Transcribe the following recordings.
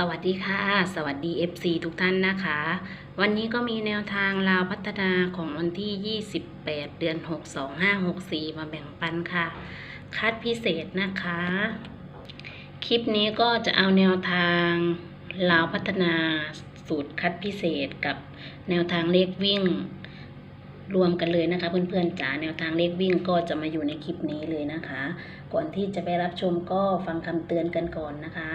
สวัสดีค่ะ สวัสดี FC ทุกท่านนะคะ วันนี้ก็มีแนวทางลาวพัฒนาของวันที่ 28 เดือน 6 2 5 6 4 มาแบ่งปันค่ะ คัดพิเศษนะคะ คลิปนี้ก็จะเอาแนวทางลาวพัฒนาสูตรคัดพิเศษกับแนวทางเลขวิ่ง รวมกันเลยนะคะเพื่อนๆจ๋าแนวทางเลขวิ่งก็จะมาอยู่ในคลิปนี้เลยนะคะ ก่อนที่จะไปรับชมก็ฟังคำเตือนกันก่อนนะคะ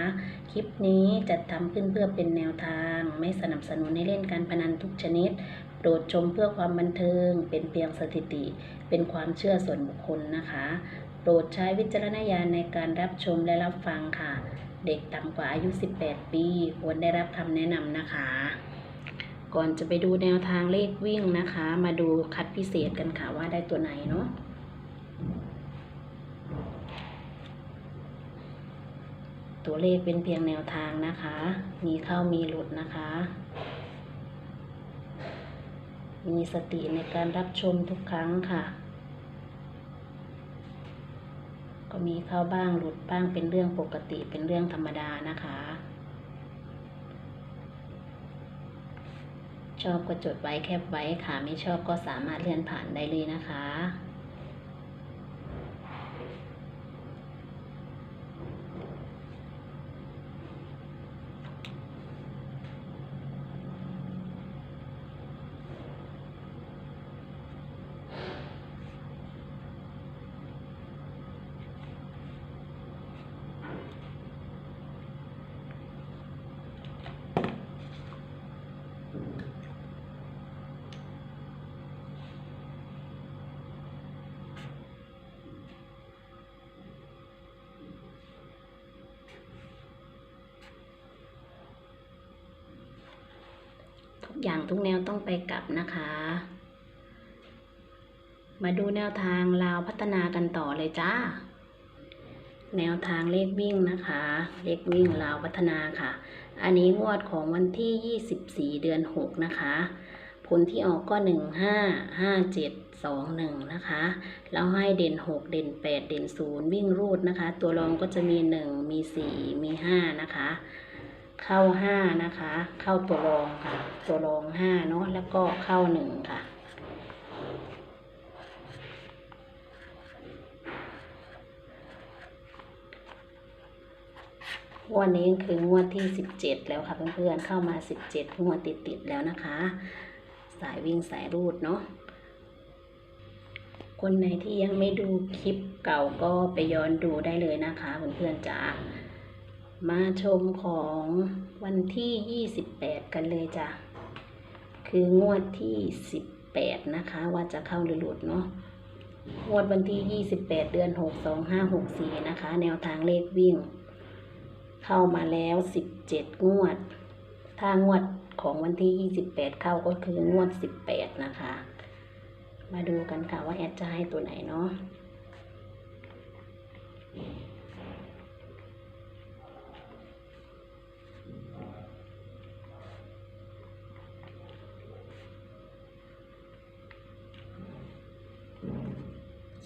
คลิปนี้จัดทำขึ้นเพื่อเป็นแนวทางไม่สนับสนุนให้เล่นการพนันทุกชนิดโปรดชมเพื่อความบันเทิง เป็นเพียงสถิติ เป็นความเชื่อส่วนบุคคลนะคะ โปรดใช้วิจารณญาณในการรับชมและรับฟังค่ะ เด็กต่ำกว่าอายุ 18 ปี ควรได้รับคำแนะนำนะคะ ก่อนจะไปดูแนวทางเลขวิ่งนะคะ มาดูคัดพิเศษกันค่ะว่าได้ตัวไหนเนาะตัวเลขเป็นเพียงแนวทางนะคะ มีเข้ามีหลุดนะคะ มีสติในการรับชมทุกครั้งค่ะ ก็มีเข้าบ้างหลุดบ้างเป็นเรื่องปกติเป็นเรื่องธรรมดานะคะ ชอบก็จดไว้แคปไว้ค่ะ ไม่ชอบก็สามารถเลื่อนผ่านได้เลยนะคะ อย่างทุกแนวต้องไปกลับนะคะ มาดูแนวทางลาวพัฒนากันต่อเลยจ้า แนวทางเลขวิ่งนะคะ เลขวิ่งลาวพัฒนาค่ะ อันนี้งวดของวันที่ 24 เดือน 6 นะคะ ผลที่ออกก็ 1 5 5 7 2 1 นะคะ แล้วให้เด่น 6 เด่น 8 เด่น 0 วิ่งรูดนะคะ ตัวรองก็จะมี 1 มี 4 มี 5 นะคะ เข้า5นะคะ เข้าตัวรองค่ะ ตัวรอง5เนาะแล้วก็เข้า1ค่ะ งวดนี้คืองวดที่17แล้วค่ะเพื่อนๆเข้ามา17งวดติดๆแล้วนะคะ สายวิ่งสายรูดเนาะคนไหนที่ยังไม่ดูคลิปเก่าก็ไปย้อนดูได้เลยนะคะเพื่อนๆจ๋า มาชมของวันที่ 28 กันเลยจ้ะ คืองวดที่ 18 นะคะ ว่าจะเข้าหรือหลุดเนาะ งวดวันที่ 28 เดือน 6 2 5 6 4 นะคะ แนวทางเลขวิ่ง เข้ามาแล้ว 17 งวด ถ้างวดของวันที่ 28 เข้าก็คืองวด 18 นะคะ มาดูกันค่ะว่าแอดจะให้ตัวไหนเนาะ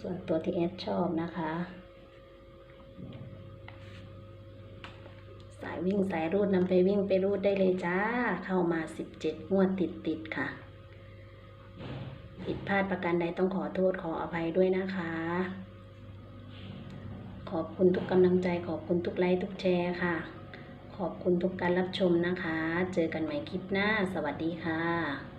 ส่วนตัวที่แอดชอบนะคะ สายวิ่งสายรูดนำไปวิ่งไปรูดได้เลยจ้า เข้ามา 17 งวดติดติดๆค่ะ ผิดพลาดประการใดต้องขอโทษขออภัยด้วยนะคะ ขอบคุณทุกกำลังใจขอบคุณทุกไลค์ทุกแชร์ค่ะ ขอบคุณทุกการรับชมนะคะ เจอกันใหม่คลิปหน้า สวัสดีค่ะ